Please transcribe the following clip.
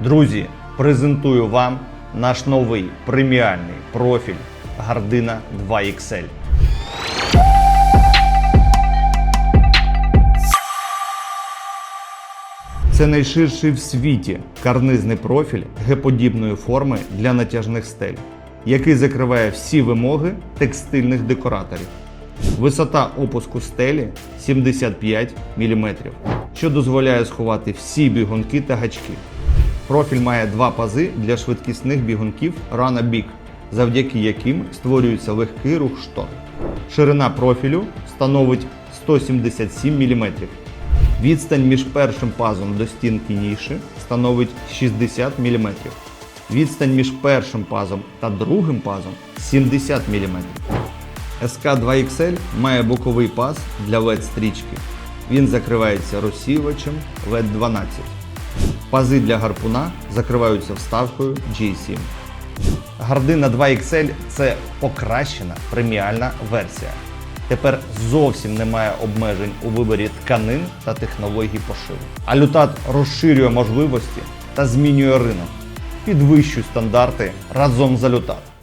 Друзі, презентую вам наш новий преміальний профіль Гардина 2XL. Це найширший в світі карнизний профіль геподібної форми для натяжних стель, який закриває всі вимоги текстильних декораторів. Висота опуску стелі 75 мм, що дозволяє сховати всі бігунки та гачки. Профіль має два пази для швидкісних бігунків Rana Big, завдяки яким створюється легкий рух штор. Ширина профілю становить 177 мм. Відстань між першим пазом до стінки ніші становить 60 мм. Відстань між першим пазом та другим пазом 70 мм. SK2XL має боковий паз для LED-стрічки. Він закривається розсіювачем LED 12. Пази для гарпуна закриваються вставкою G7. Гардина 2XL це покращена преміальна версія. Тепер зовсім немає обмежень у виборі тканин та технологій пошиву. Алютат розширює можливості та змінює ринок. Підвищуй стандарти разом з Алютат.